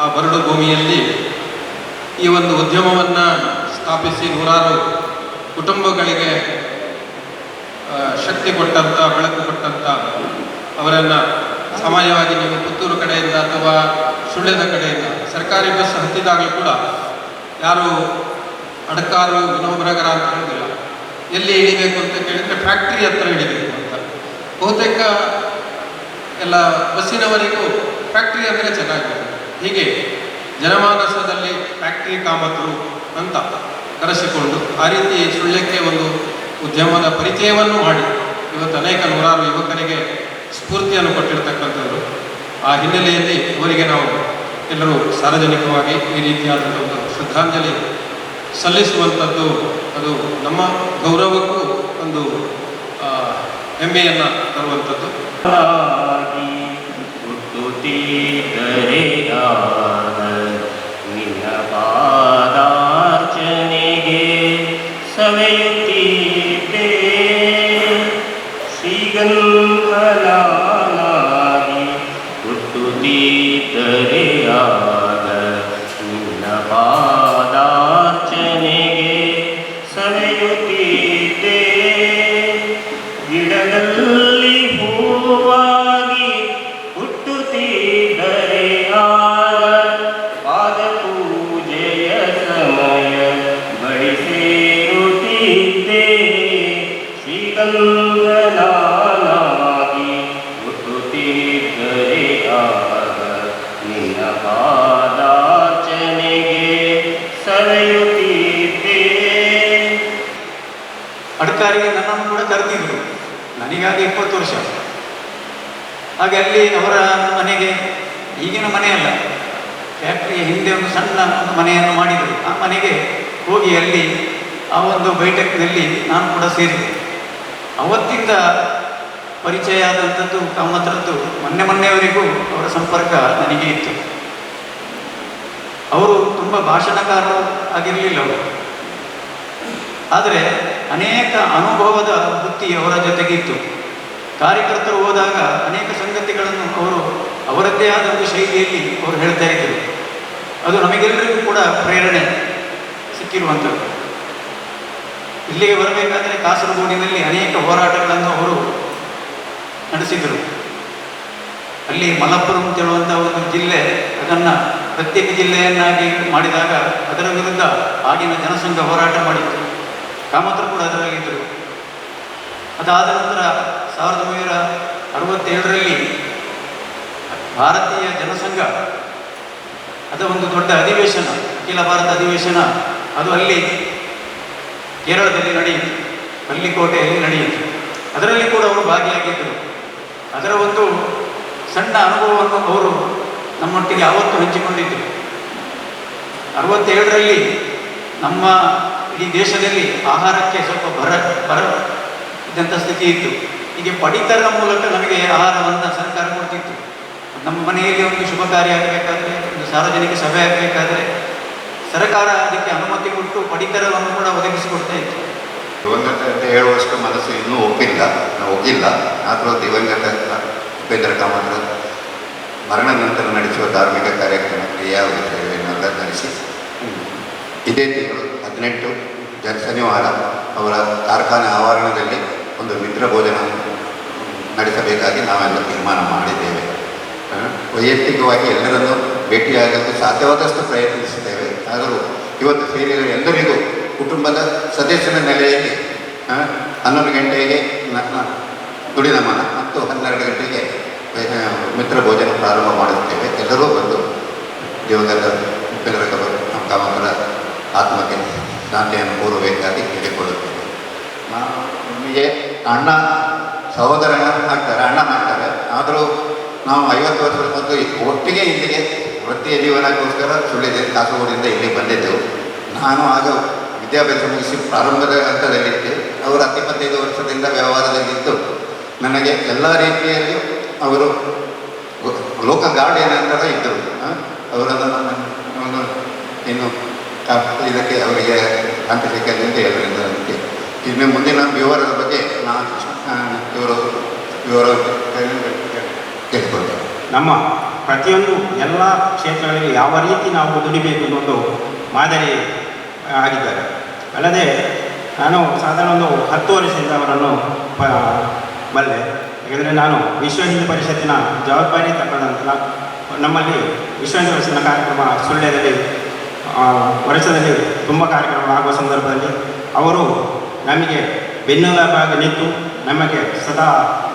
ಆ ಬರಡು ಭೂಮಿಯಲ್ಲಿ ಈ ಒಂದು ಉದ್ಯಮವನ್ನು ಸ್ಥಾಪಿಸಿ ನೂರಾರು ಕುಟುಂಬಗಳಿಗೆ ಶಕ್ತಿ ಕೊಟ್ಟಂಥ ಬೆಳಕು ಕೊಟ್ಟಂಥ ಅವರನ್ನು ಸಾಮಾನ್ಯವಾಗಿ ನೀವು ಪುತ್ತೂರು ಕಡೆಯಿಂದ ಅಥವಾ ಸುಳ್ಯದ ಕಡೆಯಿಂದ, ಸರ್ಕಾರಿ ಬಸ್ ಹತ್ತಿದಾಗಲೂ ಕೂಡ ಯಾರು ಅಡಕಾರು ವಿನೋಬರಗರ ಅಂತ ಹೇಳೋದಿಲ್ಲ. ಎಲ್ಲಿ ಇಳಿಬೇಕು ಅಂತ ಕೇಳಿದರೆ ಫ್ಯಾಕ್ಟ್ರಿ ಹತ್ರ ಇಳಿಬೇಕು ಅಂತ. ಬಹುತೇಕ ಎಲ್ಲ ಬಸ್ಸಿನವರಿಗೂ ಫ್ಯಾಕ್ಟ್ರಿ ಅಂದರೆ ಚೆನ್ನಾಗಿದೆ ಹೀಗೆ ಜನಮಾನಸದಲ್ಲಿ ಫ್ಯಾಕ್ಟ್ರಿ ಕಾಮತರು ಅಂತ ಕರೆಸಿಕೊಂಡು ಆ ರೀತಿ ಸುಳ್ಯಕ್ಕೆ ಒಂದು ಉದ್ಯಮದ ಪರಿಚಯವನ್ನು ಮಾಡಿ. ಇವತ್ತು ಅನೇಕ ನೂರಾರು ಯುವಕರಿಗೆ ಸ್ಫೂರ್ತಿಯನ್ನು ಕೊಟ್ಟಿರ್ತಕ್ಕಂಥದ್ದು. ಆ ಹಿನ್ನೆಲೆಯಲ್ಲಿ ಅವರಿಗೆ ನಾವು ಎಲ್ಲರೂ ಸಾರ್ವಜನಿಕವಾಗಿ ಈ ರೀತಿಯಾದಂಥ ಒಂದು ಶ್ರದ್ಧಾಂಜಲಿ ಸಲ್ಲಿಸುವಂಥದ್ದು ಅದು ನಮ್ಮ ಗೌರವಕ್ಕೂ ಒಂದು ಹೆಮ್ಮೆಯನ್ನು ತರುವಂಥದ್ದು ಆಗಿ ಹುಟ್ಟುತ್ತಿದ್ದರೆ ಪಾದಾರ್ಚನೆಗೆ ಸವೆಯುತ್ತಿದ್ದೆ ಅಡ್ಕಾರಿಗೆ ನನ್ನನ್ನು ಕೂಡ ಕರೆದಿದ್ರು. ನನಗಾಗಿ ಇಪ್ಪತ್ತು ವರ್ಷ. ಹಾಗೆ ಅಲ್ಲಿ ಅವರ ಮನೆಗೆ ಈಗಿನ ಮನೆಯಲ್ಲ ಫ್ಯಾಕ್ಟ್ರಿಯ ಹಿಂದೆ ಒಂದು ಸಣ್ಣ ಒಂದು ಮನೆಯನ್ನು ಮಾಡಿದರು. ಆ ಮನೆಗೆ ಹೋಗಿ ಅಲ್ಲಿ ಆ ಒಂದು ಬೈಠಕ್ನಲ್ಲಿ ನಾನು ಕೂಡ ಸೇರಿದೆ. ಅವತ್ತಿಂದ ಪರಿಚಯ ಆದಂಥದ್ದು ಕಾಮತ್ರದ್ದು ಮೊನ್ನೆ ಮೊನ್ನೆಯವರೆಗೂ ಅವರ ಸಂಪರ್ಕ ನನಗೆ ಇತ್ತು. ಅವರು ತುಂಬ ಭಾಷಣಕಾರರು ಆಗಿರಲಿಲ್ಲ ಅವರು. ಆದರೆ ಅನೇಕ ಅನುಭವದ ಬುತ್ತಿ ಅವರ ಜೊತೆಗಿತ್ತು. ಕಾರ್ಯಕರ್ತರು ಹೋದಾಗ ಅನೇಕ ಸಂಗತಿಗಳನ್ನು ಅವರು ಅವರದ್ದೇ ಆದ ಒಂದು ಶೈಲಿಯಲ್ಲಿ ಅವರು ಹೇಳ್ತಾ ಇದ್ದರು. ಅದು ನಮಗೆಲ್ಲರಿಗೂ ಕೂಡ ಪ್ರೇರಣೆ ಸಿಕ್ಕಿರುವಂಥದ್ದು. ಇಲ್ಲಿಗೆ ಬರಬೇಕಾದರೆ ಕಾಸರಗೋಡಿನಲ್ಲಿ ಅನೇಕ ಹೋರಾಟಗಳನ್ನು ಅವರು ನಡೆಸಿದರು. ಅಲ್ಲಿ ಮಲಪ್ಪುರಂ ಅಂತ ಒಂದು ಜಿಲ್ಲೆ ಅದನ್ನು ಪ್ರತ್ಯೇಕ ಜಿಲ್ಲೆಯನ್ನಾಗಿ ಮಾಡಿದಾಗ ಅದರ ವಿರುದ್ಧ ಆಗಿನ ಜನಸಂಘ ಹೋರಾಟ ಮಾಡಿತ್ತು ಕಾಮತರು ಕೂಡ ಅದರಾಗಿದ್ದರು ಅದಾದ ನಂತರ ಸಾವಿರದ ಒಂಬೈನೂರ ಅರವತ್ತೇಳರಲ್ಲಿ ಭಾರತೀಯ ಜನಸಂಘ, ಅದು ಒಂದು ದೊಡ್ಡ ಅಧಿವೇಶನ, ಅಖಿಲ ಭಾರತ ಅಧಿವೇಶನ, ಅದು ಅಲ್ಲಿ ಕೇರಳದಲ್ಲಿ ನಡೆಯಿತು, ಮಲ್ಲಿಕೋಟೆಯಲ್ಲಿ ನಡೆಯಿತು. ಅದರಲ್ಲಿ ಕೂಡ ಅವರು ಭಾಗಿಯಾಗಿದ್ದರು. ಅದರ ಒಂದು ಸಣ್ಣ ಅನುಭವವನ್ನು ಅವರು ನಮ್ಮೊಟ್ಟಿಗೆ ಅವತ್ತು ಹಂಚಿಕೊಂಡಿದ್ದರು ಅರವತ್ತೇಳರಲ್ಲಿ ನಮ್ಮ ಇಡೀ ದೇಶದಲ್ಲಿ ಆಹಾರಕ್ಕೆ ಸ್ವಲ್ಪ ಬರ ಬರ ಇದ್ದಂಥ ಸ್ಥಿತಿ ಇತ್ತು. ಹೀಗೆ ಪಡಿತರ ಮೂಲಕ ನಮಗೆ ಆಹಾರವನ್ನು ಸರ್ಕಾರ ಕೊಡ್ತಿತ್ತು. ನಮ್ಮ ಮನೆಯಲ್ಲಿ ಒಂದು ಶುಭ ಕಾರ್ಯ ಆಗಬೇಕಾದ್ರೆ, ಒಂದು ಸಾರ್ವಜನಿಕ ಸಭೆ ಆಗಬೇಕಾದ್ರೆ ಸರ್ಕಾರ ಅದಕ್ಕೆ ಅನುಮತಿ ಕೊಟ್ಟು ಪಡಿತರವನ್ನು ಕೂಡ ಒದಗಿಸಿಕೊಡ್ತಾ ಇತ್ತು. ದಿವಂಗತ ಅಂತ ಹೇಳುವಷ್ಟು ಮನಸ್ಸು ಇನ್ನೂ ಒಪ್ಪಿಲ್ಲ. ಒಪ್ಪಿಲ್ಲ. ಆದರೂ ದಿವಂಗತ ಉಪೇಂದ್ರ ಕಾಮತ್ರ ಮರಣ ನಂತರ ನಡೆಸುವ ಧಾರ್ಮಿಕ ಕಾರ್ಯಕ್ರಮಕ್ಕೆ ಯಾವ ವಿಷಯವನ್ನೆಲ್ಲ ನಡೆಸಿ ಇದೇ ತಿಂಗಳು ಹದಿನೆಂಟು ಜನ ಶನಿವಾರ ಅವರ ಕಾರ್ಖಾನೆ ಆವರಣದಲ್ಲಿ ಒಂದು ಮಿತ್ರ ಭೋಜನ ನಡೆಸಬೇಕಾಗಿ ನಾವೆಲ್ಲ ತೀರ್ಮಾನ ಮಾಡಿದ್ದೇವೆ. ವೈಯಕ್ತಿಕವಾಗಿ ಎಲ್ಲರನ್ನು ಭೇಟಿಯಾಗಲು ಸಾಧ್ಯವಾದಷ್ಟು ಪ್ರಯತ್ನಿಸುತ್ತೇವೆ ಆದರೂ ಇವತ್ತು ಸೇರಿದ ಎಲ್ಲರಿಗೂ ಕುಟುಂಬದ ಸದಸ್ಯರ ನೆಲೆಯಲ್ಲಿ ಹನ್ನೊಂದು ಗಂಟೆಗೆ ನಮ್ಮ ನ- ನುಡಿನಮನ ಮತ್ತು ಹನ್ನೆರಡು ಗಂಟೆಗೆ ಮಿತ್ರ ಭೋಜನ ಪ್ರಾರಂಭ ಮಾಡುತ್ತೇವೆ ಎಲ್ಲರೂ ಬಂದು ಉಪೇಂದ್ರ ನಮ್ಮ ಕಾಮಗಳ ಆತ್ಮಕ್ಕೆ ಶಾಂತಿಯನ್ನು ಕೋರಬೇಕಾಗಿ ಕೇಳಿಕೊಳ್ಳುತ್ತೇವೆ. ನಾವು ನಮಗೆ ಅಣ್ಣ ಸಹೋದರ ಆಗ್ತಾರೆ ಅಣ್ಣನಾಗ್ತಾರೆ ಆದರೂ ನಾವು ಐವತ್ತು ವರ್ಷದ ಮೊದಲು ಒಟ್ಟಿಗೆ ಇಲ್ಲಿಗೆ ವೃತ್ತಿಯ ಜೀವನಕ್ಕೋಸ್ಕರ ಸುಳ್ಳಿದೆ, ಕಾಸರಗೋಡಿಂದ ಇಲ್ಲಿಗೆ ಬಂದಿದ್ದೆವು ನಾನು ಆಗ ವಿದ್ಯಾಭ್ಯಾಸ ಮುಗಿಸಿ ಪ್ರಾರಂಭದ ಹಂತದಲ್ಲಿದ್ದೆ. ಅವರು ಹತ್ತಿಪ್ಪತ್ತೈದು ವರ್ಷದಿಂದ ವ್ಯವಹಾರದಲ್ಲಿದ್ದು. ನನಗೆ ಎಲ್ಲ ರೀತಿಯಲ್ಲಿಯೂ ಅವರು ಲೋಕ ಗಾರ್ಡಿಯನ್ ಅಂತ ಇದ್ದರು ಅವರನ್ನು ನಾನು ಇನ್ನು ಇದಕ್ಕೆ ಅವರಿಗೆ ಹಂತಲಿಕ್ಕೆ ಅಂತ ಎಲ್ಲರಿಂದ ನನಗೆ ಇನ್ನು ಮುಂದಿನ ವಿವರದ ಬಗ್ಗೆ ನಾನು ಇವರು ವಿವರ ಕೇಳಿಕೊಳ್ತೇನೆ ನಮ್ಮ ಪ್ರತಿಯೊಂದು ಎಲ್ಲ ಕ್ಷೇತ್ರಗಳಲ್ಲಿ ಯಾವ ರೀತಿ ನಾವು ದುಡಿಬೇಕು ಅನ್ನೋದು ಮಾದರಿ ಆಗಿದ್ದಾರೆ. ಅಲ್ಲದೆ ನಾನು ಸಾಧಾರಣ ಒಂದು ಹತ್ತು ವರ್ಷದಿಂದ ಅವರನ್ನು ಬಲ್ಲೆ ಯಾಕಂದರೆ ನಾನು ವಿಶ್ವ ಹಿಂದೂ ಪರಿಷತ್ತಿನ ಜವಾಬ್ದಾರಿ ತಗೊಂಡಂತ ನಮ್ಮಲ್ಲಿ ವಿಶ್ವ ಹಿಂದೂ ಪರಿಷತ್ತಿನ ಕಾರ್ಯಕ್ರಮ ಸುಳ್ಯದಲ್ಲಿ ಆ, ವರ್ಷದಲ್ಲಿ ತುಂಬ ಕಾರ್ಯಕ್ರಮ ಆಗುವ ಸಂದರ್ಭದಲ್ಲಿ ಅವರು ನಮಗೆ ಬೆನ್ನೆಲುಬಾಗಿ ನಿಂತು ನಮಗೆ ಸದಾ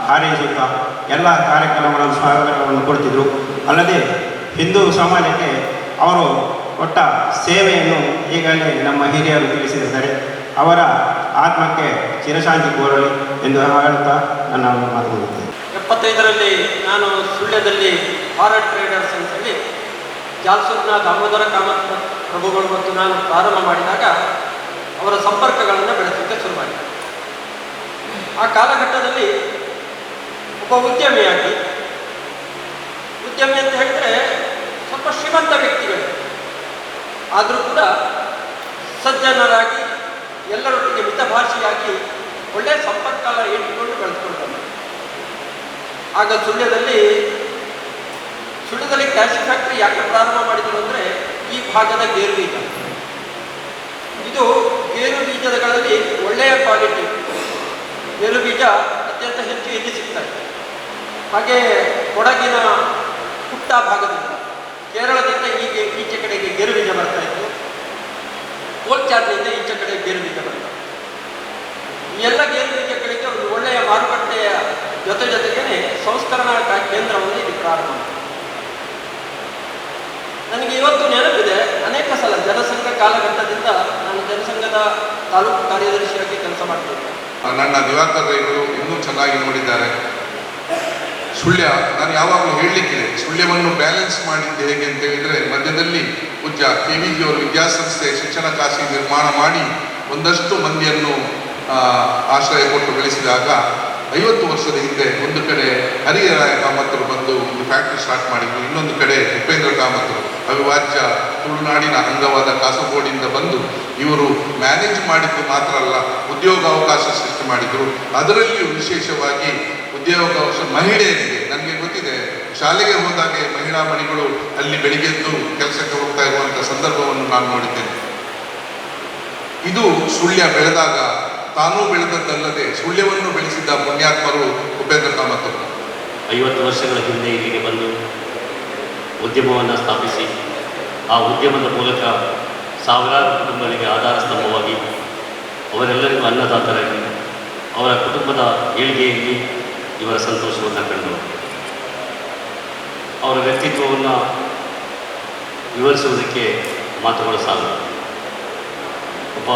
ಹಾರೈಸುತ್ತಾ ಎಲ್ಲ ಕಾರ್ಯಕ್ರಮಗಳನ್ನು ಸ್ವಾಗತವನ್ನು ಕೊಡ್ತಿದ್ದರು ಅಲ್ಲದೆ ಹಿಂದೂ ಸಮಾಜಕ್ಕೆ ಅವರು ಕೊಟ್ಟ ಸೇವೆಯನ್ನು ಈಗಾಗಲೇ ನಮ್ಮ ಹಿರಿಯರು ತಿಳಿಸಿದ್ದಾರೆ. ಅವರ ಆತ್ಮಕ್ಕೆ ಚಿರಶಾಂತಿ ಕೋರಲಿ ಎಂದು ಹೇಳುತ್ತಾ ನನ್ನ ಮಾತು. ಎಪ್ಪತ್ತೈದರಲ್ಲಿ ನಾನು ಸುಳ್ಯದಲ್ಲಿ ಭಾರತ್ ಟ್ರೇಡರ್ಸ್ ಅಂತೇಳಿ ಜಾಲ್ಸೂರ್ನ ದಾಮೋದರ ಕಾಮತ್ ಪ್ರಭುಗಳು ಮತ್ತು ನಾನು ಪ್ರಾರಂಭ ಮಾಡಿದಾಗ ಅವರ ಸಂಪರ್ಕಗಳನ್ನು ಬೆಳೆಸಲಿಕ್ಕೆ ಶುರು ಮಾಡಿದೆ ಆ ಕಾಲಘಟ್ಟದಲ್ಲಿ ಒಬ್ಬ ಉದ್ಯಮಿಯಾಗಿ, ಉದ್ಯಮಿ ಅಂತ ಹೇಳಿದ್ರೆ ಸ್ವಲ್ಪ ಶ್ರೀಮಂತ ವ್ಯಕ್ತಿಗಳು ಆದರೂ ಕೂಡ ಸಜ್ಜನರಾಗಿ ಎಲ್ಲರೊಟ್ಟಿಗೆ ಮಿತಭಾಷಿಯಾಗಿ ಒಳ್ಳೆಯ ಸಂಪರ್ಕ ಇಟ್ಟುಕೊಂಡು ಬೆಳೆಸ್ಕೊಂಡು ಬಂದರು ಆಗ ಸುಳ್ಯದಲ್ಲಿ ಸುಳ್ಯದಲ್ಲಿ ಕ್ಯಾಶ್ ಫ್ಯಾಕ್ಟ್ರಿ ಯಾಕೆ ಪ್ರಾರಂಭ ಮಾಡಿದರು ಅಂದರೆ ಈ ಭಾಗದ ಗೇರು ಬೀಜ. ಇದು ಗೇರು ಬೀಜಗಳಲ್ಲಿ ಒಳ್ಳೆಯ ಕ್ವಾಲಿಟಿ ಗೇರು ಬೀಜ ಅತ್ಯಂತ ಹೆಚ್ಚು ಇಲ್ಲಿ ಸಿಗ್ತದೆ ಹಾಗೆ ಕೊಡಗಿನ ಪುಟ್ಟ ಭಾಗದಿಂದ ಕೇರಳದಿಂದ ಈಗ ಈಚೆ ಕಡೆಗೆ ಗೇರು ಬೀಜ ಬರ್ತಾ ಇತ್ತು ಕೋಲ್ಚಾರ್ನಿಂದ ಈಚೆ ಕಡೆ ಗೇರು ಬೀಜ ಬರ್ತಾ ಇತ್ತು. ಈ ಎಲ್ಲ ಗೇರು ಬೀಜಗಳಿಗೆ ಒಂದು ಒಳ್ಳೆಯ ಮಾರುಕಟ್ಟೆಯ ಜೊತೆ ಜೊತೆಗೇನೆ ಸಂಸ್ಕರಣಾ ಕೇಂದ್ರವನ್ನು ಇಲ್ಲಿ ಪ್ರಾರಂಭ. ನನಗೆ ಇವತ್ತು ನೆನಪಿದೆ, ಅನೇಕ ಸಲ ಜನಸಂಘ ಕಾಲಘಟ್ಟದಿಂದ ನಾನು ಜನಸಂಘದ ತಾಲೂಕು ಕಾರ್ಯದರ್ಶಿಯಾಗಿ ಕೆಲಸ ಮಾಡ್ತಿದ್ದೆ ನನ್ನ ದಿವಾಕರ್ ರೈತರು ಇನ್ನೂ ಚೆನ್ನಾಗಿ ನೋಡಿದ್ದಾರೆ ಸುಳ್ಯ, ನಾನು ಯಾವಾಗಲೂ ಹೇಳಲಿಕ್ಕೆ ಸುಳ್ಯವನ್ನು ಬ್ಯಾಲೆನ್ಸ್ ಮಾಡಿದ್ದು ಹೇಗೆ ಅಂತ ಹೇಳಿದರೆ, ಮಧ್ಯದಲ್ಲಿ ಪೂಜ್ಯ ಕೆ ವಿ ಜಿ ಅವರು ವಿದ್ಯಾಸಂಸ್ಥೆ ಶಿಕ್ಷಣ ಕಾಶಿ ನಿರ್ಮಾಣ ಮಾಡಿ ಒಂದಷ್ಟು ಮಂದಿಯನ್ನು ಆಶ್ರಯ ಕೊಟ್ಟು ಬೆಳೆಸಿದಾಗ ಐವತ್ತು ವರ್ಷದ ಹಿಂದೆ ಒಂದು ಕಡೆ ಹರಿಹರಾಯ ಕಾಮತರು ಬಂದು ಒಂದು ಫ್ಯಾಕ್ಟ್ರಿ ಸ್ಟಾರ್ಟ್ ಮಾಡಿದ್ರು. ಇನ್ನೊಂದು ಕಡೆ ಉಪೇಂದ್ರ ಕಾಮತರು ಅವಿಭಾಜ್ಯ ತುಳುನಾಡಿನ ಅಂಗವಾದ ಕಾಸರಗೋಡಿಂದ ಬಂದು ಇವರು ಮ್ಯಾನೇಜ್ ಮಾಡಿದ್ದು ಮಾತ್ರ ಅಲ್ಲ, ಉದ್ಯೋಗಾವಕಾಶ ಸೃಷ್ಟಿ ಮಾಡಿದರು. ಅದರಲ್ಲಿಯೂ ವಿಶೇಷವಾಗಿ ಉದ್ಯೋಗಾವಕಾಶ ಮಹಿಳೆಯರಿಗೆ, ನನಗೆ ಗೊತ್ತಿದೆ, ಶಾಲೆಗೆ ಹೋದಾಗ ಮಹಿಳಾ ಮಣಿಗಳು ಅಲ್ಲಿ ಬೆಳಿಗ್ಗೆದ್ದು ಕೆಲಸಕ್ಕೆ ಹೋಗ್ತಾ ಇರುವಂಥ ಸಂದರ್ಭವನ್ನು ನಾನು ನೋಡಿದ್ದೇನೆ. ಇದು ಸುಳ್ಯ ಬೆಳೆದಾಗ ತಾನೂ ಬೆಳೆದದ್ದಲ್ಲದೆ ಸುಳ್ಯವನ್ನು ಬೆಳೆಸಿದ್ದ ಪುಣ್ಯಾತ್ಮರು ಉಪೇಂದ್ರ ಕಾಮತ್ ಐವತ್ತು ವರ್ಷಗಳ ಹಿಂದೆ ಇಲ್ಲಿಗೆ ಬಂದು ಉದ್ಯಮವನ್ನು ಸ್ಥಾಪಿಸಿ, ಆ ಉದ್ಯಮದ ಮೂಲಕ ಸಾವಿರಾರು ಕುಟುಂಬಗಳಿಗೆ ಆಧಾರ ಸ್ತಂಭವಾಗಿ ಅವರೆಲ್ಲರಿಗೂ ಅನ್ನದಾತರಾಗಿ ಅವರ ಕುಟುಂಬದ ಏಳಿಗೆಯಲ್ಲಿ ಇವರ ಸಂತೋಷವನ್ನು ಕಂಡು ಅವರ ವ್ಯಕ್ತಿತ್ವವನ್ನು ವಿವರಿಸುವುದಕ್ಕೆ ಮಾತುಗಳು ಸಾಲ. ಒಬ್ಬ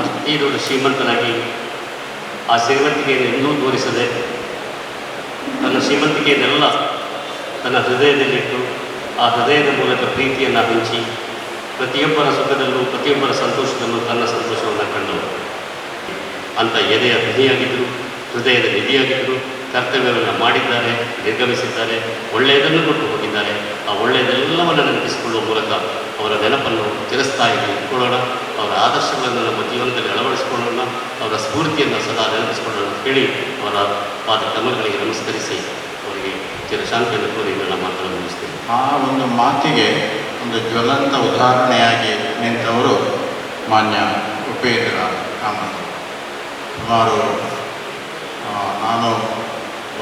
ಅತಿ ದೊಡ್ಡ ಶ್ರೀಮಂತನಾಗಿ ಆ ಶ್ರೀಮಂತಿಕೆಯನ್ನು ಎಂದೂ ತೋರಿಸದೆ ತನ್ನ ಶ್ರೀಮಂತಿಕೆಯನ್ನೆಲ್ಲ ತನ್ನ ಹೃದಯದಲ್ಲಿಟ್ಟು ಆ ಹೃದಯದ ಮೂಲಕ ಪ್ರೀತಿಯನ್ನು ಹಂಚಿ ಪ್ರತಿಯೊಬ್ಬರ ಸುಖದಲ್ಲೂ ಪ್ರತಿಯೊಬ್ಬರ ಸಂತೋಷದಲ್ಲೂ ತನ್ನ ಸಂತೋಷವನ್ನು ಕಂಡು ಅಂತ ಎದೆಯ ಧ್ವನಿಯಾಗಿದ್ದರು, ಹೃದಯದ ನಿಧಿಯಾಗಿದ್ದರು ಕರ್ತವ್ಯವನ್ನು ಮಾಡಿದ್ದಾರೆ, ನಿರ್ಗಮಿಸಿದ್ದಾರೆ, ಒಳ್ಳೆಯದನ್ನು ಕೊಟ್ಟು ಹೋಗಿದ್ದಾರೆ. ಆ ಒಳ್ಳೆಯದೆಲ್ಲವನ್ನು ನೆನಪಿಸಿಕೊಳ್ಳುವ ಮೂಲಕ ಅವರ ನೆನಪನ್ನು ಚಿರಸ್ಥಾಯಿಗೆ ಇಟ್ಕೊಳ್ಳೋಣ. ಅವರ ಆದರ್ಶಗಳನ್ನು ನಮ್ಮ ಜೀವನದಲ್ಲಿ ಅಳವಡಿಸಿಕೊಳ್ಳೋಣ. ಅವರ ಸ್ಫೂರ್ತಿಯನ್ನು ಸದಾ ನೆನಪಿಸಿಕೊಳ್ಳೋಣ ಹೇಳಿ ಅವರ ಪಾದ ಕ್ರಮಗಳಿಗೆ ನಮಸ್ಕರಿಸಿ ಅವರಿಗೆ ಚಿರಶಾಂತಿಯನ್ನು ಕೋರಿ ನನ್ನ ಮಾತನ್ನು ಮುಗಿಸ್ತೇನೆ. ಆ ಒಂದು ಮಾತಿಗೆ ಒಂದು ಜ್ವಲಂತ ಉದಾಹರಣೆಯಾಗಿ ನಿಂತವರು ಮಾನ್ಯ ಉಪೇಂದ್ರ ಕಾಮತ್ ಸುಮಾರು ನಾನು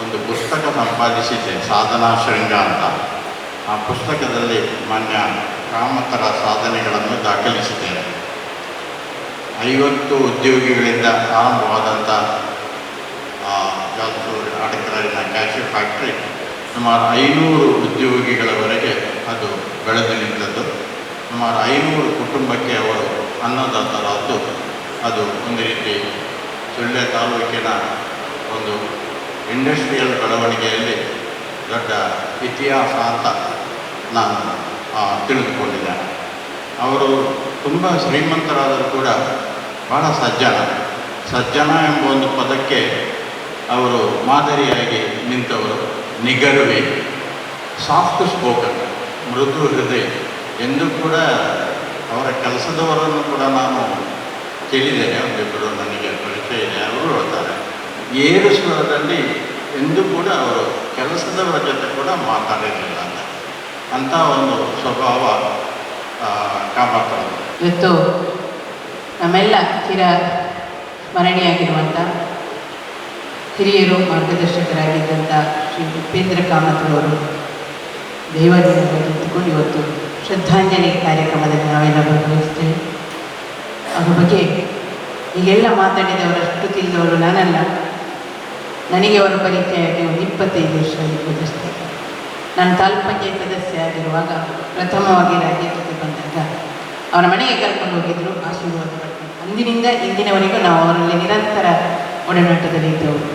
ಒಂದು ಪುಸ್ತಕ ಸಂಪಾದಿಸಿದ್ದೆ ಸಾಧನಾ ಶೃಂಗ ಅಂತ. ಆ ಪುಸ್ತಕದಲ್ಲಿ ಮಾನ್ಯ ಕಾಮತರ ಸಾಧನೆಗಳನ್ನು ದಾಖಲಿಸಿದ್ದೇನೆ. ಐವತ್ತು ಉದ್ಯೋಗಿಗಳಿಂದ ಆರಂಭವಾದಂಥ ಜಾಲ್ಸೂರು ಅಡಕಲಿನ ಕ್ಯಾಶು ಫ್ಯಾಕ್ಟ್ರಿ ಸುಮಾರು ಐನೂರು ಉದ್ಯೋಗಿಗಳವರೆಗೆ ಅದು ಬೆಳೆದು ನಿಂತದ್ದು. ಸುಮಾರು ಐನೂರು ಕುಟುಂಬಕ್ಕೆ ಅವರು ಅನ್ನದಾತರಾದ್ದು. ಅದು ಒಂದು ರೀತಿ ಸುಳ್ಯ ತಾಲೂಕಿನ ಒಂದು ಇಂಡಸ್ಟ್ರಿಯಲ್ ಬೆಳವಣಿಗೆಯಲ್ಲಿ ದೊಡ್ಡ ಇತಿಹಾಸ ಅಂತ ನಾನು ತಿಳಿದುಕೊಂಡಿದ್ದೇನೆ. ಅವರು ತುಂಬ ಶ್ರೀಮಂತರಾದರೂ ಕೂಡ ಬಹಳ ಸಜ್ಜನ. ಸಜ್ಜನ ಎಂಬ ಒಂದು ಪದಕ್ಕೆ ಅವರು ಮಾದರಿಯಾಗಿ ನಿಂತವರು. ನಿಗರುವೆ ಸಾಫ್ಟ್ ಸ್ಪೋಕನ್ ಮೃದು ಹೃದಯ ಎಂದು ಕೂಡ ಅವರ ಕೆಲಸದವರನ್ನು ಕೂಡ ನಾನು ಕೇಳಿದ್ದೇನೆ. ಒಂದಿಬ್ಬರು ನನಗೆ ಪರಿಚಯ ಇದೆ, ಅವರು ಹೇಳ್ತಾರೆ. ಏರು ಸ್ವರದಲ್ಲಿ ಎಂದೂ ಕೂಡ ಅವರು ಕೆಲಸದವರ ಜೊತೆ ಕೂಡ ಮಾತಾಡಿರಲಿಲ್ಲ ಅಂತ. ಅಂಥ ಒಂದು ಸ್ವಭಾವ ಕಾಪಾಡ್ತಾರೆ ಇವತ್ತು ನಮ್ಮೆಲ್ಲ ಚಿರ ಸ್ಮರಣೀಯಾಗಿರುವಂಥ ಹಿರಿಯರು ಮಾರ್ಗದರ್ಶಕರಾಗಿದ್ದಂಥ ಶ್ರೀ ಉಪೇಂದ್ರ ಕಾಮತ್ರವರು ದೈವದಿಂದ ನಿಂತುಕೊಂಡು ಇವತ್ತು ಶ್ರದ್ಧಾಂಜಲಿ ಕಾರ್ಯಕ್ರಮದಲ್ಲಿ ನಾವೆಲ್ಲ ಭಾಗವಹಿಸ್ತೇವೆ ಅದ್ರ ಬಗ್ಗೆ ಈಗೆಲ್ಲ ಮಾತಾಡಿದವರಷ್ಟು ತಿಳಿದವರು ನಾನಲ್ಲ. ನನಗೆ ಅವರ ಪರಿಚಯ ಒಂದು ಇಪ್ಪತ್ತೈದು ವರ್ಷ ಆಗಿರುವುದಷ್ಟೇ ನಾನು ತಾಲೂಕು ಪಂಚಾಯತ್ ಸದಸ್ಯ ಆಗಿರುವಾಗ ಪ್ರಥಮವಾಗಿ ರಾಜ್ಯಕ್ಕೆ ಬಂದಾಗ ಅವರ ಮನೆಗೆ ಕರ್ಕೊಂಡು ಹೋಗಿದ್ದರು ಆಶೀರ್ವಾದ ಪಡ್ಕೊಂಡು ಅಂದಿನಿಂದ ಇಂದಿನವರೆಗೂ ನಾವು ಅವರಲ್ಲಿ ನಿರಂತರ ಒಡನಾಟದಲ್ಲಿ ಇದ್ದವರು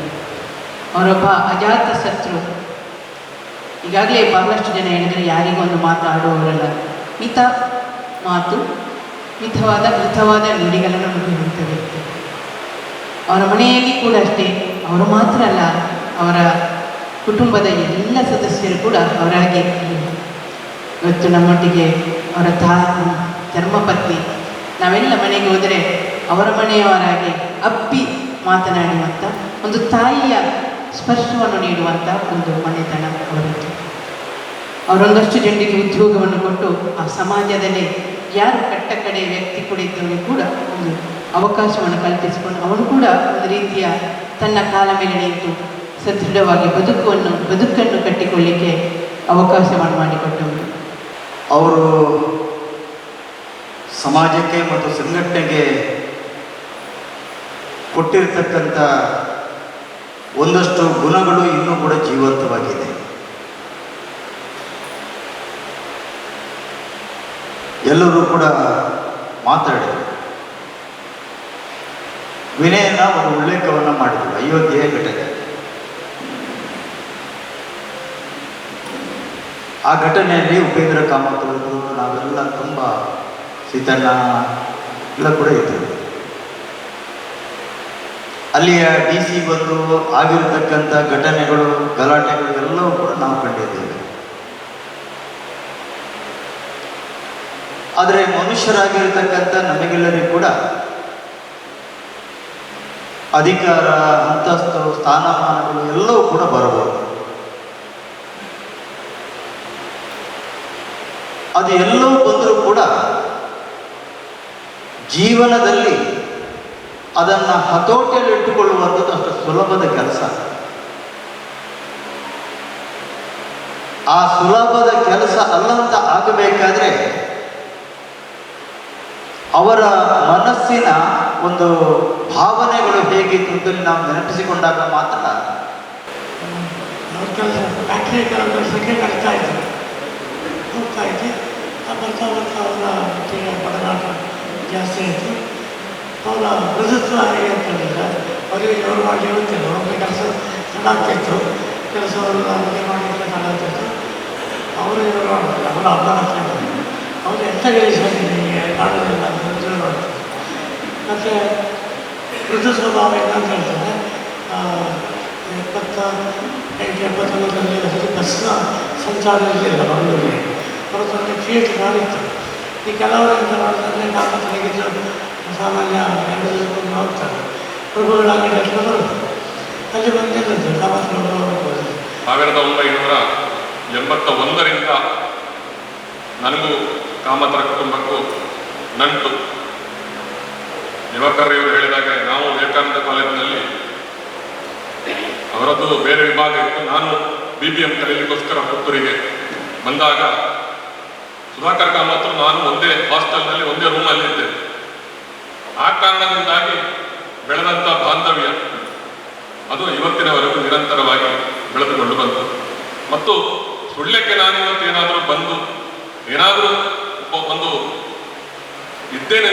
ಅವರೊಬ್ಬ ಅಜಾತ ಶತ್ರು. ಈಗಾಗಲೇ ಬಹಳಷ್ಟು ಜನ ಹೇಳಿದರೆ ಯಾರಿಗೊಂದು ಮಾತು ಆಡುವವರಲ್ಲ. ಮಿತ ಮಾತು, ಮಿತವಾದ ಮಿತವಾದ ನುಡಿಗಳನ್ನು ನುಡಿಯುವಂಥ ವ್ಯಕ್ತಿ ಅವರ ಮನೆಯಲ್ಲಿ ಕೂಡ ಅಷ್ಟೇ. ಅವರು ಮಾತ್ರ ಅಲ್ಲ, ಅವರ ಕುಟುಂಬದ ಎಲ್ಲ ಸದಸ್ಯರು ಕೂಡ ಅವರ ಹಾಗೆ ಇವತ್ತು ನಮ್ಮೊಟ್ಟಿಗೆ ಅವರ ತಾ ಧರ್ಮಪತ್ನಿ ನಾವೆಲ್ಲ ಮನೆಗೆ ಹೋದರೆ ಅವರ ಮನೆಯವರಾಗಿ ಅಪ್ಪಿ ಮಾತನಾಡುವಂಥ ಒಂದು ತಾಯಿಯ ಸ್ಪರ್ಶವನ್ನು ನೀಡುವಂಥ ಒಂದು ಮನೆತನ ಅವರದ್ದು. ಅವರೊಂದಷ್ಟು ಜನರಿಗೆ ಉದ್ಯೋಗವನ್ನು ಕೊಟ್ಟು ಆ ಸಮಾಜದಲ್ಲಿ ಯಾರು ಕಟ್ಟ ಕಡೆ ವ್ಯಕ್ತಿ ಕುಳಿತವನು ಕೂಡ ಒಂದು ಅವಕಾಶವನ್ನು ಕಲ್ಪಿಸಿಕೊಂಡು ಅವನು ಕೂಡ ಒಂದು ರೀತಿಯ ತನ್ನ ಕಾಲ ಮೇಲೆ ನಿಂತು ಸದೃಢವಾಗಿ ಬದುಕನ್ನು ಬದುಕನ್ನು ಕಟ್ಟಿಕೊಳ್ಳಿಕ್ಕೆ ಅವಕಾಶವನ್ನು ಮಾಡಿಕೊಟ್ಟವರು ಅವರು ಸಮಾಜಕ್ಕೆ ಮತ್ತು ಸಂಘಟನೆಗೆ ಕೊಟ್ಟಿರ್ತಕ್ಕಂಥ ಒಂದಷ್ಟು ಗುಣಗಳು ಇನ್ನೂ ಕೂಡ ಜೀವಂತವಾಗಿದೆ. ಎಲ್ಲರೂ ಕೂಡ ಮಾತಾಡಿದರು. ವಿನಯನ ಒಂದು ಉಲ್ಲೇಖವನ್ನು ಮಾಡಿದರು. ಅಯೋಧ್ಯೆಯ ಘಟನೆ ಆ ಘಟನೆಯಲ್ಲಿ ಉಪೇಂದ್ರ ಕಾಮತ್ ನಾವೆಲ್ಲ ತುಂಬ ಸೀತಣ್ಣ ಎಲ್ಲ ಕೂಡ ಇದ್ದರು ಅಲ್ಲಿಯ ಡಿ ಸಿ ಬಂದು ಆಗಿರತಕ್ಕಂಥ ಘಟನೆಗಳು, ಗಲಾಟೆಗಳು ಎಲ್ಲವೂ ಕೂಡ ನಾವು ಕಂಡಿದ್ದೇವೆ. ಆದರೆ ಮನುಷ್ಯರಾಗಿರ್ತಕ್ಕಂಥ ನಮಗೆಲ್ಲರಿಗೂ ಕೂಡ ಅಧಿಕಾರ, ಅಂತಸ್ತು, ಸ್ಥಾನಮಾನಗಳು ಎಲ್ಲವೂ ಕೂಡ ಬರಬಹುದು. ಅದು ಎಲ್ಲವೂ ಬಂದರೂ ಕೂಡ ಜೀವನದಲ್ಲಿ ಅದನ್ನು ಹತೋಟಿಯಲ್ಲಿ ಇಟ್ಟುಕೊಳ್ಳುವಂಥದ್ದು ಅಷ್ಟು ಸುಲಭದ ಕೆಲಸ. ಆ ಸುಲಭದ ಕೆಲಸ ಅಲ್ಲಂತ ಆಗಬೇಕಾದ್ರೆ ಅವರ ಮನಸ್ಸಿನ ಒಂದು ಭಾವನೆಗಳು ಹೇಗಿತ್ತು ಅಂತಲ್ಲಿ ನಾವು ನೆನಪಿಸಿಕೊಂಡಾಗ ಮಾತ್ರ ಅವ್ರ ಫ್ಯಾಕ್ಟ್ರಿ ಕೆಲಸಕ್ಕೆ ಕಟ್ತಾ ಇದ್ರು. ಹೋಗ್ತಾ ಇದ್ದೆ ಬರ್ತಾ ಬರ್ತಾ ಅವರ ಒಡನಾಟ ಜಾಸ್ತಿ ಆಯಿತು. ಅವರ ಮೃದುತ್ವ ಹೇಗೆ ಅಂತಂದ್ರೆ ಅವರಿಗೆ ಜೋರು ಮಾಡಿ ಕೆಲಸ ಮಾಡಿದ್ರೆ. ಅವರು ಇವರು ಮಾಡೋದಿಲ್ಲ ಅವರು ಅವರು ಎಂಥ ನಿಮಗೆ ಮಾಡೋದಿಲ್ಲ ಅಂತ ಮತ್ತು ಮೃದು ಸ್ವಭಾವ ಏನಂತ ಹೇಳ್ತಾರೆ ಎಪ್ಪತ್ತ ಎಂಟು, ಎಪ್ಪತ್ತೊಂಬತ್ತರಲ್ಲಿ ಅದು ಬಸ್ನ ಸಂಚಾರ ಇರಲಿಲ್ಲ ಮಂಗಳೂರಿಗೆ ಹೊರತಲ್ಲಿ ಥಿಯೇಟ್ರ್ ಕಾಣಿತ್ತು ಈ ಕೆಲವರು ಎಂತ ಮಾಡ್ತಾರೆ ಕಾಮ ತೆಗೆದು ಸಾಮಾನ್ಯ ಹೆಂಗಸರು ಹೋಗ್ತಾರೆ. ಅಂಗಡಿ ಅಷ್ಟು ಬರೋದು. ಅಲ್ಲಿ ಹೋಗ್ಬೋದು. ಸಾವಿರದ ಒಂಬೈನೂರ ಎಂಬತ್ತ ಒಂದರಿಂದ ನನಗೂ ಕಾಮತರ ಕುಟುಂಬಕ್ಕೂ ನಂಟು ಯುವಕರಿವರು ಹೇಳಿದಾಗ, ನಾವು ವಿವೇಕಾನಂದ ಕಾಲೇಜಿನಲ್ಲಿ ಅವರದ್ದು ಬೇರೆ ವಿಭಾಗ ಇತ್ತು. ನಾನು ಬಿ ಬಿ ಎಂ ಕಲೀಲಿಕ್ಕೋಸ್ಕರ ಪುತ್ತೂರಿಗೆ ಬಂದಾಗ ಸುಧಾಕರ್ ಮಾತ್ರ ನಾನು ಒಂದೇ ಹಾಸ್ಟೆಲ್ನಲ್ಲಿ, ಒಂದೇ ರೂಮಲ್ಲಿ ಇದ್ದೆ. ಆ ಕಾರಣದಿಂದಾಗಿ ಬೆಳೆದಂಥ ಬಾಂಧವ್ಯ ಅದು ಇವತ್ತಿನವರೆಗೂ ನಿರಂತರವಾಗಿ ಬೆಳೆದುಕೊಂಡು ಬಂತು. ಮತ್ತು ಸುಳ್ಯಕ್ಕೆ ನಾನು ಇವತ್ತು ಏನಾದರೂ ಬಂದು ಏನಾದರೂ ಒಂದು ಇದ್ದೇನೆ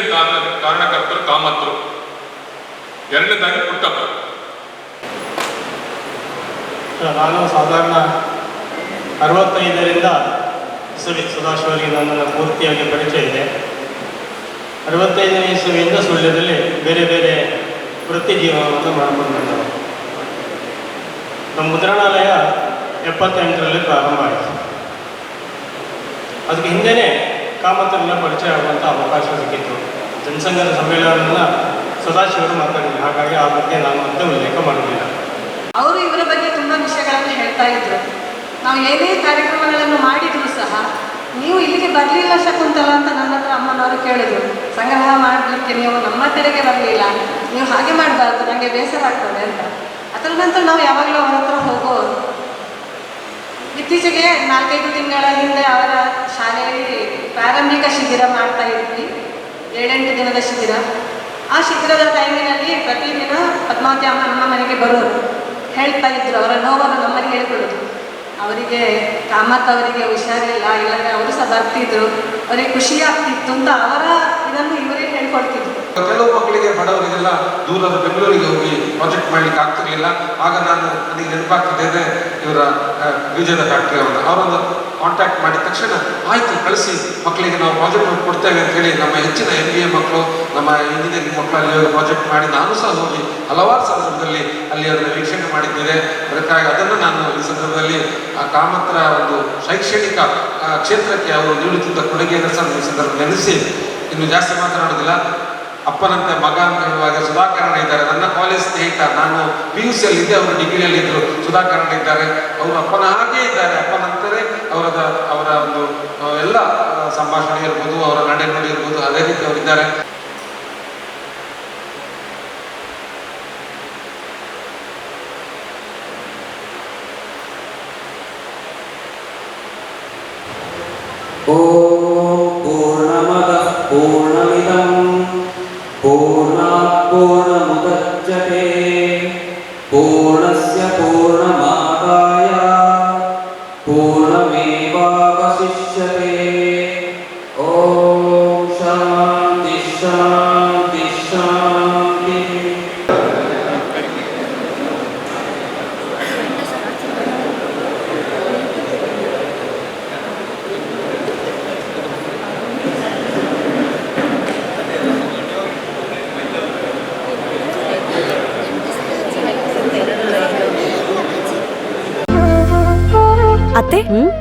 ಕಾರಣಕರ್ತರು ಕಾಮತ್ರು. ಎರಡನೇದಾಗಿ ಪುಟ್ಟಪ್ಪ. ನಾನು ಸಾಧಾರಣ ಅರವತ್ತೈದರಿಂದ ಇಸವಿ ಸದಾಶಿವರಿಗೆ ನನ್ನ ಪೂರ್ತಿಯಾಗಿ ಪರಿಚಯ ಇದೆ. ಅರವತ್ತೈದನೇ ಇಸವಿಯಿಂದ ಸುಳ್ಯದಲ್ಲಿ ಬೇರೆ ಬೇರೆ ವೃತ್ತಿ ಜೀವನವನ್ನು ಮಾಡಿಕೊಂಡು ನಮ್ಮ ಮುದ್ರಣಾಲಯ ಎಪ್ಪತ್ತೆಂಟರಲ್ಲಿ ಪ್ರಾರಂಭ ಆಯಿತು. ಅದಕ್ಕೆ ಹಿಂದೆಯೇ ಕಾಮತ್ರನ್ನ ಪರಿಚಯ ಆಗುವಂಥ ಅವಕಾಶ ಸಿಕ್ಕಿತ್ತು. ಜನಸಂಘದ ಸಮ್ಮೇಳನವನ್ನು ಸದಾಶಿವರು ಮಾತಾಡಿದ್ರು. ಹಾಗಾಗಿ ಆ ಬಗ್ಗೆ ನಾನು ಅಂತ ಉಲ್ಲೇಖ ಮಾಡಲಿಲ್ಲ ಅವರು ಇವರ ಬಗ್ಗೆ ತುಂಬ ವಿಷಯಗಳನ್ನು ಹೇಳ್ತಾ ಇದ್ರು. ನಾವು ಏನೇ ಕಾರ್ಯಕ್ರಮಗಳನ್ನು ಮಾಡಿದರೂ ಸಹ ನೀವು ಇಲ್ಲಿಗೆ ಬರಲಿಲ್ಲ ಶಕುಂತಲ ಅಂತ ನನ್ನ ಹತ್ರ ಅಮ್ಮನವರು ಕೇಳಿದ್ರು. ಸಂಗ್ರಹ ಮಾಡಲಿಕ್ಕೆ ನೀವು ನಮ್ಮ ತೆರೆಗೆ ಬರಲಿಲ್ಲ. ನೀವು ಹಾಗೆ ಮಾಡಬಾರ್ದು ನನಗೆ ಬೇಸರ ಆಗ್ತದೆ ಅಂತ. ಅದರ ನಂತರ ನಾವು ಯಾವಾಗಲೂ ಅವರ ಇತ್ತೀಚೆಗೆ ನಾಲ್ಕೈದು ತಿಂಗಳ ಹಿಂದೆ ಅವರ ಶಾಲೆಯಲ್ಲಿ ಪ್ರಾರಂಭಿಕ ಶಿಬಿರ ಮಾಡ್ತಾ ಇದ್ವಿ. ಏಳೆಂಟು ದಿನದ ಶಿಬಿರ. ಆ ಶಿಬಿರದ ಟೈಮಿನಲ್ಲಿ ಪ್ರತಿದಿನ ಪದ್ಮಾವತಿ ಅಮ್ಮ ನಮ್ಮ ಮನೆಗೆ ಬರೋರು ಹೇಳ್ತಾ ಇದ್ರು. ಅವರ ನೋವನ್ನು ನಮ್ಮಲ್ಲಿ ಹೇಳ್ಕೊಳ್ಳೋದು ಅವರಿಗೆ ಕಾಮತ್ ಅವರಿಗೆ ಹುಷಾರಿಲ್ಲ, ಇಲ್ಲಾಂದ್ರೆ ಅವರು ಸಹ ಬರ್ತಿದ್ರು. ಅವರಿಗೆ ಖುಷಿ ಆಗ್ತಿತ್ತು ಅಂತ ಅವರ ಇದನ್ನು ಇವರೇ ಹೇಳ್ಕೊಡ್ತಿದ್ರು. ಕೆಲವು ಮಕ್ಕಳಿಗೆ ಬಡವರಿಗೆಲ್ಲ ದೂರದ ಬೆಂಗಳೂರಿಗೆ ಹೋಗಿ ಪ್ರಾಜೆಕ್ಟ್ ಮಾಡ್ಲಿಕ್ಕೆ ಆಗ್ತಿರ್ಲಿಲ್ಲ ಆಗ ನಾನು ನನಗೆ ನೆನಪಾಗ್ತಿದ್ದೇನೆ ಇವರ ವಿಜಯದ ಡಾಕ್ಟ್ರಿ ಅವರು ಅವರೊಂದು ಕಾಂಟ್ಯಾಕ್ಟ್ ಮಾಡಿದ ತಕ್ಷಣ ಆಯ್ತು, ಕಳಿಸಿ, ಮಕ್ಕಳಿಗೆ ನಾವು ಪ್ರಾಜೆಕ್ಟ್ ಕೊಡ್ತೇವೆ ಅಂತ ಹೇಳಿ ನಮ್ಮ ಹೆಚ್ಚಿನ ಎಂ ಬಿ ಎ ಮಕ್ಕಳು, ನಮ್ಮ ಇಂಜಿನಿಯರಿಂಗ್ ಮಕ್ಕಳು ಅಲ್ಲಿ ಹೋಗಿ ಪ್ರಾಜೆಕ್ಟ್ ಮಾಡಿ ನಾನು ಸಹ ಹೋಗಿ ಹಲವಾರು ಸಂದರ್ಭದಲ್ಲಿ ಅಲ್ಲಿ ಅದನ್ನು ವೀಕ್ಷಣೆ ಮಾಡಿದ್ದೇನೆ. ಅದಕ್ಕಾಗಿ ಅದನ್ನು ನಾನು ಈ ಸಂದರ್ಭದಲ್ಲಿ, ಆ, ಕಾಮತ್ರ ಒಂದು ಶೈಕ್ಷಣಿಕ ಕ್ಷೇತ್ರಕ್ಕೆ ಅವರು ನೀಡುತ್ತಿದ್ದ ಕೊಡುಗೆಯನ್ನು ಸಹ ಈ ಸಂದರ್ಭ ನೆನೆಸಿ ಇನ್ನು ಜಾಸ್ತಿ ಮಾತನಾಡೋದಿಲ್ಲ ಅಪ್ಪನಂತೆ ಮಗ ಅಂತ ಹೇಳುವಾಗ ಸುಧಾಕರಣ ಇದ್ದಾರೆ. ನನ್ನ ಕಾಲೇಜ್ ಸ್ನೇಹಿತ, ನಾನು ಪಿ ಯು ಸಿಯಲ್ಲಿ ಇದ್ದೆ, ಅವರು ಡಿಗ್ರಿಯಲ್ಲಿ ಇದ್ದರು ಸುಧಾಕರಣ ಇದ್ದಾರೆ. ಅವರು ಅಪ್ಪನ ಹಾಗೆ ಇದ್ದಾರೆ. ಅಪ್ಪನಂತರೇ ಅವರದ, ಅವರ ಒಂದು, ಎಲ್ಲ ಸಂಭಾಷಣೆ ಇರ್ಬೋದು, ಅವರ ನಡೆ ನೋಡಿ ಇರ್ಬೋದು, ಅದೇ ರೀತಿ ಅವರಿದ್ದಾರೆ. Oh.